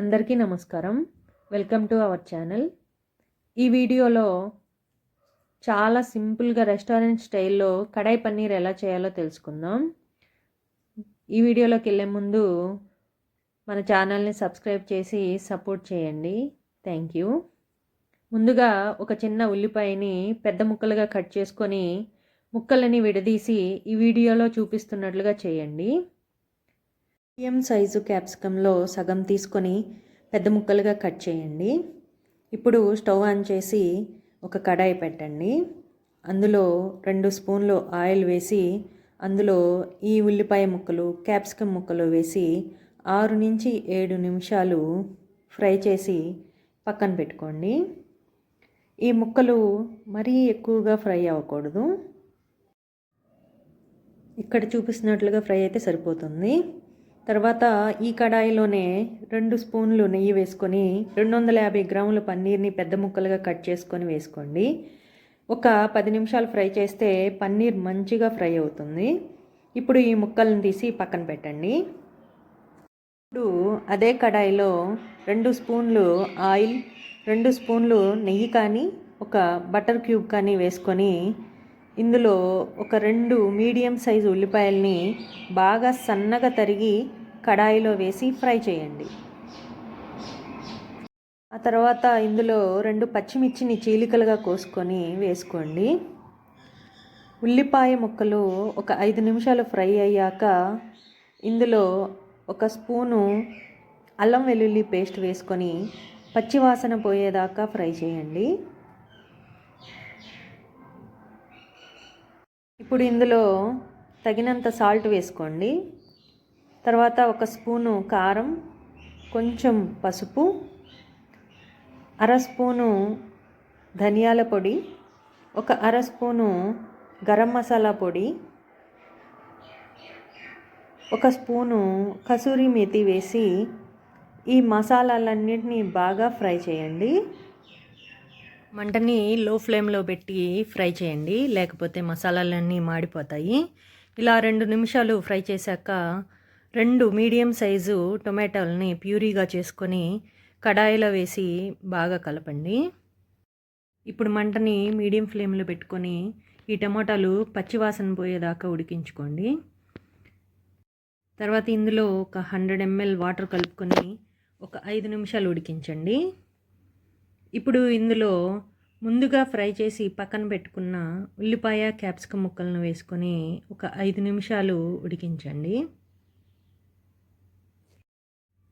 అందరికీ నమస్కారం. Welcome to our channel ఈ వీడియోలో చాలా సింపుల్గా రెస్టారెంట్ స్టైల్లో కడాయి పన్నీర్ ఎలా చేయాలో తెలుసుకుందాం. ఈ వీడియోలోకి వెళ్ళే ముందు మన ఛానల్ని సబ్స్క్రైబ్ చేసి సపోర్ట్ చేయండి. థ్యాంక్ యూ ముందుగా ఒక చిన్న ఉల్లిపాయని పెద్ద ముక్కలుగా కట్ చేసుకొని ముక్కలని విడదీసి ఈ వీడియోలో చూపిస్తున్నట్లుగా చేయండి. మీడియం సైజు క్యాప్సికంలో సగం తీసుకొని పెద్ద ముక్కలుగా కట్ చేయండి. ఇప్పుడు స్టవ్ ఆన్ చేసి ఒక కడాయి పెట్టండి. అందులో రెండు స్పూన్లు ఆయిల్ వేసి అందులో ఈ ఉల్లిపాయ ముక్కలు క్యాప్సికం ముక్కలు వేసి ఆరు నుంచి ఏడు నిమిషాలు ఫ్రై చేసి పక్కన పెట్టుకోండి. ఈ ముక్కలు మరీ ఎక్కువగా ఫ్రై అవ్వకూడదు. ఇక్కడ చూపిస్తున్నట్లుగా ఫ్రై అయితే సరిపోతుంది. తర్వాత ఈ కడాయిలోనే రెండు స్పూన్లు నెయ్యి వేసుకొని రెండు వందల యాభై గ్రాముల పన్నీర్ని పెద్ద ముక్కలుగా కట్ చేసుకొని వేసుకోండి. ఒక పది నిమిషాలు ఫ్రై చేస్తే పన్నీర్ మంచిగా ఫ్రై అవుతుంది. ఇప్పుడు ఈ ముక్కలను తీసి పక్కన పెట్టండి. ఇప్పుడు అదే కడాయిలో రెండు స్పూన్లు ఆయిల్ రెండు స్పూన్లు నెయ్యి కానీ ఒక బటర్ క్యూబ్ కానీ వేసుకొని ఇందులో ఒక రెండు మీడియం సైజు ఉల్లిపాయల్ని బాగా సన్నగా తరిగి కడాయిలో వేసి ఫ్రై చేయండి. ఆ తర్వాత ఇందులో రెండు పచ్చిమిర్చిని చీలికలుగా కోసుకొని వేసుకోండి. ఉల్లిపాయ ముక్కలు ఒక ఐదు నిమిషాలు ఫ్రై అయ్యాక ఇందులో ఒక స్పూను అల్లం వెల్లుల్లి పేస్ట్ వేసుకొని పచ్చివాసన పోయేదాకా ఫ్రై చేయండి. ఇప్పుడు ఇందులో తగినంత సాల్ట్ వేసుకోండి. తర్వాత ఒక స్పూను కారం కొంచెం పసుపు అర స్పూను ధనియాల పొడి ఒక అర స్పూను గరం మసాలా పొడి ఒక స్పూను కసూరి మేతి వేసి ఈ మసాలాలన్నింటినీ బాగా ఫ్రై చేయండి. మంటని లో ఫ్లేమ్లో పెట్టి ఫ్రై చేయండి లేకపోతే మసాలాలన్నీ మాడిపోతాయి. ఇలా రెండు నిమిషాలు ఫ్రై చేశాక రెండు మీడియం సైజు టొమాటోలని ప్యూరీగా చేసుకొని కడాయిలో వేసి బాగా కలపండి. ఇప్పుడు మంటని మీడియం ఫ్లేమ్లో పెట్టుకొని ఈ టమాటాలు పచ్చివాసన పోయేదాకా ఉడికించుకోండి. తర్వాత ఇందులో ఒక హండ్రెడ్ ఎంఎల్ వాటర్ కలుపుకొని ఒక ఐదు నిమిషాలు ఉడికించండి. ఇప్పుడు ఇందులో ముందుగా ఫ్రై చేసి పక్కన పెట్టుకున్న ఉల్లిపాయ క్యాప్సికమ్ ముక్కలను వేసుకొని ఒక ఐదు నిమిషాలు ఉడికించండి.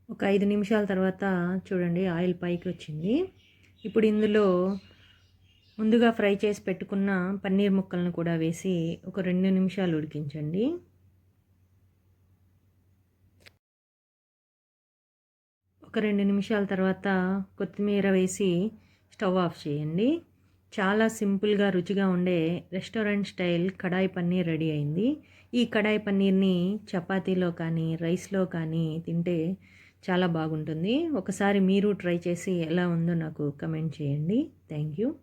ఒక ఐదు నిమిషాల తర్వాత చూడండి ఆయిల్ పైకి వచ్చింది. ఇప్పుడు ఇందులో ముందుగా ఫ్రై చేసి పెట్టుకున్న పన్నీర్ ముక్కలను కూడా వేసి ఒక రెండు నిమిషాలు ఉడికించండి. ఒక రెండు నిమిషాల తర్వాత కొత్తిమీర వేసి స్టవ్ ఆఫ్ చేయండి. చాలా సింపుల్గా రుచిగా ఉండే restaurant style kadai paneer ready అయింది. ఈ కడాయి పన్నీర్ని చపాతీలో కానీ రైస్లో కానీ తింటే చాలా బాగుంటుంది. ఒకసారి మీరు ట్రై చేసి ఎలా ఉందో నాకు కమెంట్ చేయండి. Thank you.